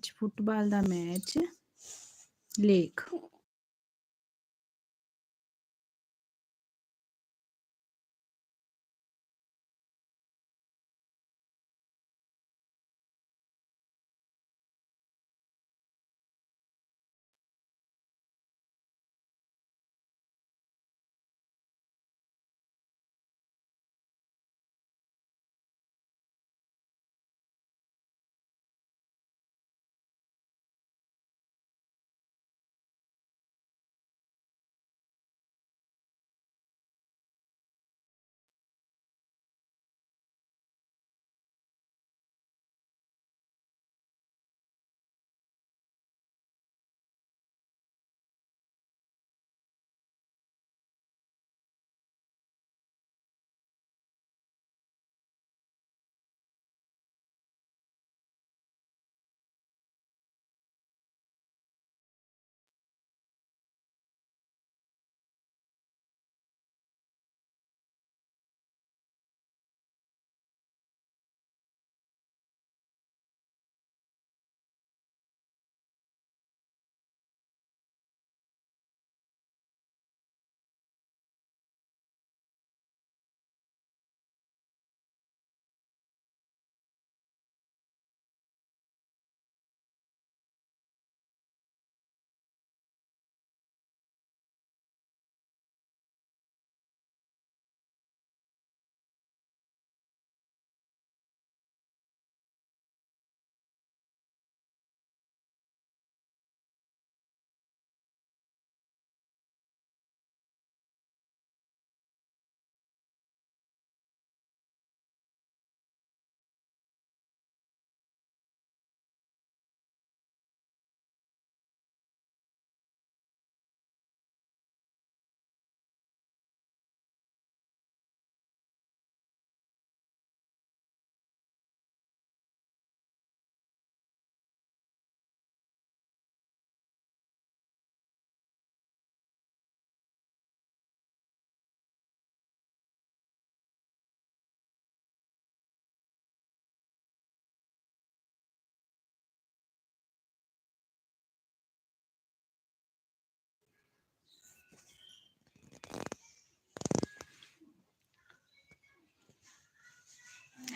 Match football ਦਾ match ਲੇਖ।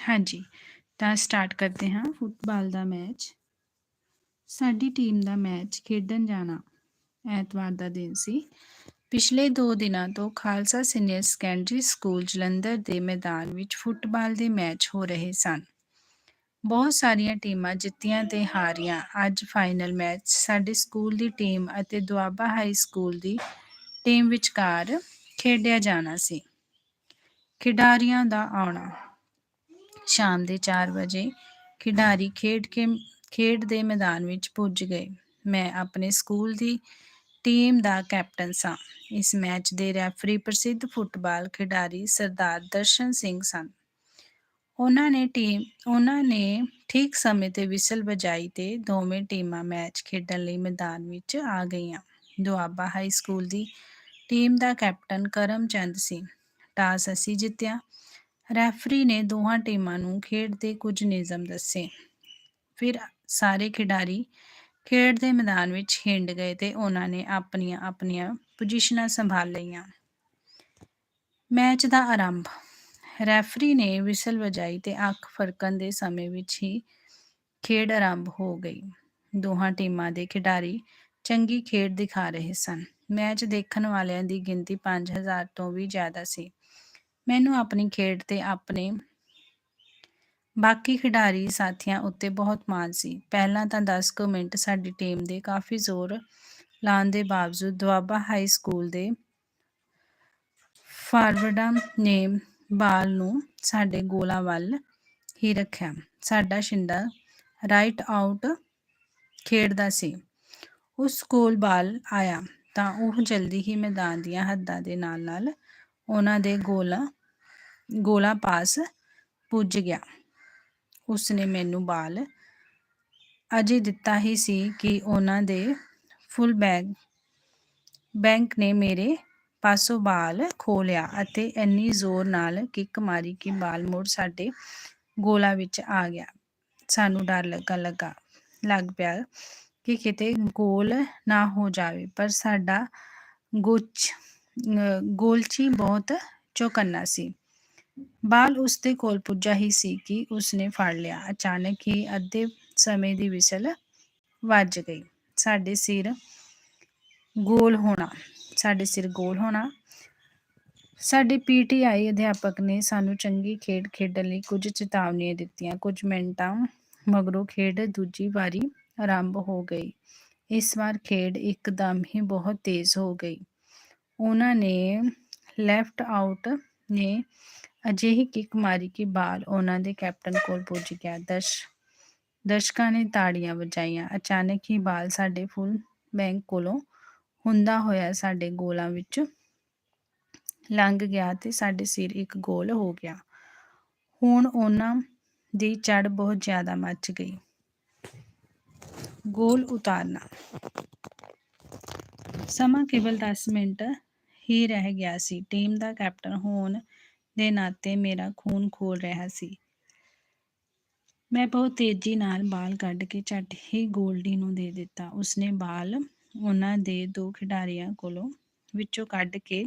ਹਾਂਜੀ, ਤਾਂ ਸਟਾਰਟ ਕਰਦੇ ਹਾਂ ਫੁੱਟਬਾਲ ਦਾ ਮੈਚ ਸਾਡੀ ਟੀਮ ਦਾ ਮੈਚ ਖੇਡਣ ਜਾਣਾ ਐਤਵਾਰ ਦਾ ਦਿਨ ਸੀ। ਪਿਛਲੇ 2 ਦਿਨਾਂ ਤੋਂ Khalsa senior secondary school Jalandhar ਦੇ ਮੈਦਾਨ ਵਿੱਚ ਫੁੱਟਬਾਲ ਦੇ ਮੈਚ ਹੋ ਰਹੇ ਸਨ। ਬਹੁਤ ਸਾਰੀਆਂ ਟੀਮਾਂ ਜਿੱਤੀਆਂ ਤੇ ਹਾਰੀਆਂ। ਅੱਜ ਫਾਈਨਲ ਮੈਚ ਸਾਡੇ ਸਕੂਲ ਦੀ ਟੀਮ ਅਤੇ ਦੁਆਬਾ ਹਾਈ ਸਕੂਲ ਦੀ ਟੀਮ ਵਿਚਕਾਰ ਖੇਡਿਆ ਜਾਣਾ ਸੀ। ਖਿਡਾਰੀਆਂ ਦਾ ਆਉਣਾ। ਸ਼ਾਮ ਦੇ 4 ਵਜੇ ਖਿਡਾਰੀ ਖੇਡ ਕੇ, ਖੇਡ ਦੇ ਮੈਦਾਨ ਵਿੱਚ ਪੁੱਜ ਗਏ। ਮੈਂ ਆਪਣੇ ਸਕੂਲ ਦੀ ਟੀਮ ਦਾ ਕੈਪਟਨ ਸਾਂ। ਇਸ ਮੈਚ ਦੇ ਰੈਫਰੀ ਪ੍ਰਸਿੱਧ ਫੁੱਟਬਾਲ ਖਿਡਾਰੀ ਸਰਦਾਰ ਦਰਸ਼ਨ ਸਿੰਘ ਸਨ। ਉਹਨਾਂ ਨੇ ਟੀਮ, ਉਹਨਾਂ ਨੇ ਠੀਕ ਸਮੇਂ ਤੇ ਵਿਸਲ ਵਜਾਈ ਤੇ ਦੋਵੇਂ ਟੀਮਾਂ ਮੈਚ ਖੇਡਣ ਲਈ ਮੈਦਾਨ ਵਿੱਚ ਆ ਗਈਆਂ। ਦੁਆਬਾ ਹਾਈ ਸਕੂਲ ਦੀ ਟੀਮ ਦਾ ਕੈਪਟਨ ਕਰਮਚੰਦ ਸਿੰਘ। ਟਾਸ ਅਸੀਂ ਜਿੱਤਿਆ। ਰੈਫਰੀ ਨੇ ਦੋਹਾਂ ਟੀਮਾਂ ਨੂੰ ਖੇਡ ਦੇ ਕੁਝ ਨਿਯਮ ਦੱਸੇ। ਫਿਰ ਸਾਰੇ ਖਿਡਾਰੀ ਖੇਡ ਦੇ ਮੈਦਾਨ ਵਿੱਚ ਖਿੰਡ ਗਏ ਤੇ ਉਹਨਾਂ ਨੇ ਆਪਣੀਆਂ ਆਪਣੀਆਂ ਪੋਜੀਸ਼ਨਾਂ ਸੰਭਾਲ ਲਈਆਂ। ਮੈਚ ਦਾ ਆਰੰਭ। ਰੈਫਰੀ ਨੇ ਵਿਸਲ ਵਜਾਈ ਤੇ ਅੱਖ ਫਰਕਣ ਦੇ ਸਮੇਂ ਵਿੱਚ ਹੀ ਖੇਡ ਆਰੰਭ ਹੋ ਗਈ। ਦੋਹਾਂ ਟੀਮਾਂ ਦੇ ਖਿਡਾਰੀ ਚੰਗੀ ਖੇਡ ਦਿਖਾ ਰਹੇ ਸਨ। ਮੈਚ ਦੇਖਣ ਵਾਲਿਆਂ ਦੀ ਗਿਣਤੀ 5000 ਤੋਂ ਵੀ ਜ਼ਿਆਦਾ ਸੀ। ਮੈਨੂੰ ਆਪਣੀ ਖੇਡ ਤੇ ਆਪਣੇ ਬਾਕੀ ਖਿਡਾਰੀ ਸਾਥੀਆਂ ਉੱਤੇ ਬਹੁਤ ਮਾਣ ਸੀ। ਪਹਿਲਾਂ ਤਾਂ 10 ਕੁ ਮਿੰਟ ਸਾਡੀ ਟੀਮ ਦੇ ਕਾਫੀ ਜ਼ੋਰ ਲਾਉਣ ਦੇ ਬਾਵਜੂਦ ਦੁਆਬਾ ਹਾਈ ਸਕੂਲ ਦੇ ਫਾਰਵਰਡਾਂ ਨੇ ਬਾਲ ਨੂੰ ਸਾਡੇ ਗੋਲਾਂ ਵੱਲ ਹੀ ਰੱਖਿਆ। ਸਾਡਾ ਸ਼ਿੰਦਾ ਰਾਈਟ ਆਊਟ ਖੇਡਦਾ ਸੀ। ਉਸ ਕੋਲ ਬਾਲ ਆਇਆ ਤਾਂ ਉਹ ਜਲਦੀ ਹੀ ਮੈਦਾਨ ਦੀਆਂ ਹੱਦਾਂ ਦੇ ਨਾਲ ਨਾਲ ਉਹਨਾਂ ਦੇ ਗੋਲਾ ਗੋਲਾ ਪਾਸ ਪੁੱਜ ਗਿਆ। ਉਸਨੇ ਮੈਨੂੰ ਬਾਲ ਅਜੇ ਦਿੱਤਾ ਹੀ ਸੀ ਕਿ ਉਹਨਾਂ ਦੇ ਫੁੱਲ ਬੈਗ, ਬੈਂਕ ਨੇ ਮੇਰੇ ਪਾਸੋਂ ਬਾਲ ਖੋ ਲਿਆ ਅਤੇ ਇੰਨੀ ਜ਼ੋਰ ਨਾਲ ਕਿੱਕ ਮਾਰੀ ਕਿ ਬਾਲ ਮੁੜ ਸਾਡੇ ਗੋਲਾ ਵਿੱਚ ਆ ਗਿਆ। ਸਾਨੂੰ ਡਰ ਲੱਗਾ ਲੱਗਾ, ਲੱਗ ਪਿਆ ਕਿ ਕਿਤੇ ਗੋਲ ਨਾ ਹੋ ਜਾਵੇ, ਪਰ ਸਾਡਾ ਗੁੱਚ ਗੋਲਚੀ ਬਹੁਤ ਚੌਕੰਨਾ ਸੀ। ਬਾਲ ਉਸ ਦੇ ਕੋਲ ਪੁੱਜਾ ਹੀ ਸੀ ਕਿ ਉਸਨੇ ਫੜ ਲਿਆ। ਅਚਾਨਕ ਹੀ ਅੱਧੇ ਸਮੇਂ ਦੀ ਵਿਸਲ ਵੱਜ ਗਈ। ਸਾਡੇ ਸਿਰ ਗੋਲ ਹੋਣਾ, ਸਾਡੇ ਸਿਰ ਗੋਲ ਹੋਣਾ। ਸਾਡੇ ਪੀਟੀਆਈ ਅਧਿਆਪਕ ਨੇ ਸਾਨੂੰ ਚੰਗੀ ਖੇਡ ਖੇਡਣ ਲਈ ਕੁਝ ਚੇਤਾਵਨੀਆਂ ਦਿੱਤੀਆਂ। ਕੁਝ ਮਿੰਟਾਂ ਮਗਰੋਂ ਖੇਡ ਦੂਜੀ ਵਾਰੀ ਆਰੰਭ ਹੋ ਗਈ। ਇਸ ਵਾਰ ਖੇਡ ਇੱਕਦਮ ਹੀ ਬਹੁਤ ਤੇਜ਼ ਹੋ ਗਈ। ਉਹਨਾਂ ਨੇ ਲੈਫਟ ਆਊਟ ਨੇ ਅਜਿਹੀ ਕਿੱਕ ਮਾਰੀ ਕਿ ਬਾਲ ਉਹਨਾਂ ਦੇ ਕੈਪਟਨ ਕੋਲ ਪੁੱਜ ਗਿਆ। ਦਰਸ਼, ਦਰਸ਼ਕਾਂ ਨੇ ਤਾੜੀਆਂ ਵਜਾਈਆਂ। ਅਚਾਨਕ ਹੀ ਬਾਲ ਸਾਡੇ ਫੁੱਲ ਬੈਂਕ ਕੋਲੋਂ ਹੁੰਦਾ ਹੋਇਆ ਸਾਡੇ ਗੋਲਾਂ ਵਿੱਚ ਲੰਘ ਗਿਆ ਤੇ ਸਾਡੇ ਸਿਰ ਇੱਕ ਗੋਲ ਹੋ ਗਿਆ। ਹੁਣ ਉਹਨਾਂ ਦੀ ਚੜ ਬਹੁਤ ਜ਼ਿਆਦਾ ਮੱਚ ਗਈ। ਗੋਲ ਉਤਾਰਨਾ। ਸਮਾਂ ਕੇਵਲ 10 ਮਿੰਟ ਹੀ ਰਹਿ ਗਿਆ ਸੀ। ਟੀਮ ਦਾ ਕੈਪਟਨ ਹੋਣ ਦੇ ਨਾਤੇ ਮੇਰਾ ਖੂਨ ਖੋਲ ਰਿਹਾ ਸੀ। ਮੈਂ ਬਹੁਤ ਤੇਜ਼ੀ ਨਾਲ ਬਾਲ ਕੱਢ ਕੇ ਝੱਟ ਹੀ ਗੋਲਡੀ ਨੂੰ ਦੇ ਦਿੱਤਾ। ਉਸਨੇ ਬਾਲ ਉਹਨਾਂ ਦੇ ਦੋ ਖਿਡਾਰੀਆਂ ਕੋਲੋਂ ਵਿੱਚੋਂ ਕੱਢ ਕੇ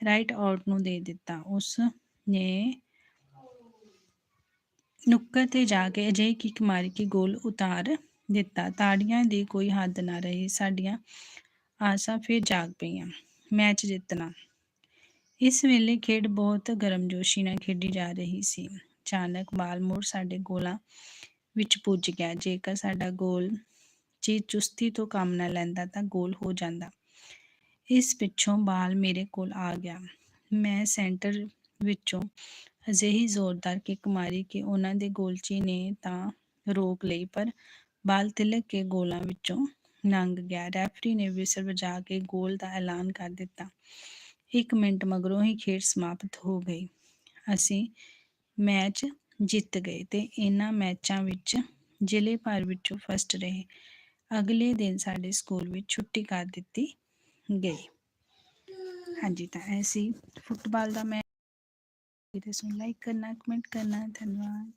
ਰਾਈਟ ਆਊਟ ਨੂੰ ਦੇ ਦਿੱਤਾ। ਉਸ ਨੇ ਨੁੱਕਰ ਤੇ ਜਾ ਕੇ ਅਜਿਹੀ ਕਿੱਕ ਮਾਰੀ ਕੇ ਗੋਲ ਉਤਾਰ ਦਿੱਤਾ। ਤਾੜੀਆਂ ਦੀ ਕੋਈ ਹੱਦ ਨਾ ਰਹੀ। ਸਾਡੀਆਂ ਆਸਾਂ ਫਿਰ ਜਾਗ ਪਈਆਂ, ਮੈਚ ਜਿੱਤਣਾ। ਇਸ ਵੇਲੇ ਖੇਡ ਬਹੁਤ ਗਰਮਜੋਸ਼ੀ ਨਾਲ ਖੇਡੀ ਜਾ ਰਹੀ ਸੀ। ਅਚਾਨਕ ਬਾਲ ਮੁੜ ਸਾਡੇ ਗੋਲਾਂ ਵਿੱਚ ਪੁੱਜ ਗਿਆ। ਜੇਕਰ ਸਾਡਾ ਗੋਲ ਚੀਜ਼ ਚੁਸਤੀ ਤੋਂ ਕੰਮ ਨਾ ਲੈਂਦਾ ਤਾਂ ਗੋਲ ਹੋ ਜਾਂਦਾ। ਇਸ ਪਿੱਛੋਂ ਬਾਲ ਮੇਰੇ ਕੋਲ ਆ ਗਿਆ। ਮੈਂ ਸੈਂਟਰ ਵਿੱਚੋਂ ਅਜਿਹੀ ਜ਼ੋਰਦਾਰ ਕਿੱਕ ਮਾਰੀ ਕਿ ਉਹਨਾਂ ਦੇ ਗੋਲਚੀ ਨੇ ਤਾਂ ਰੋਕ ਲਈ, ਪਰ ਬਾਲ ਤਿਲਕ ਕੇ ਗੋਲਾਂ ਵਿੱਚੋਂ ਲੰਘ ਗਿਆ। ਰੈਫਰੀ ਨੇ ਵਿਸਲ ਵਜਾ ਕੇ ਗੋਲ ਦਾ ਐਲਾਨ ਕਰ ਦਿੱਤਾ। ਇੱਕ ਮਿੰਟ ਮਗਰੋਂ ਹੀ ਖੇਡ ਸਮਾਪਤ ਹੋ ਗਈ। ਅਸੀਂ ਮੈਚ ਜਿੱਤ ਗਏ ਤੇ ਇਹਨਾਂ ਮੈਚਾਂ ਵਿੱਚ ਜ਼ਿਲ੍ਹੇ ਭਰ ਵਿੱਚੋਂ ਫਸਟ ਰਹੇ। ਅਗਲੇ ਦਿਨ ਸਾਡੇ ਸਕੂਲ ਵਿੱਚ ਛੁੱਟੀ ਕਰ ਦਿੱਤੀ ਗਈ। ਹਾਂਜੀ, ਤਾਂ ਇਹ ਫੁੱਟਬਾਲ ਦਾ ਮੈਚ ਵੀਡੀਓ ਨੂੰ ਲਾਈਕ ਕਰਨਾ ਕਮੈਂਟ ਕਰਨਾ। ਧੰਨਵਾਦ।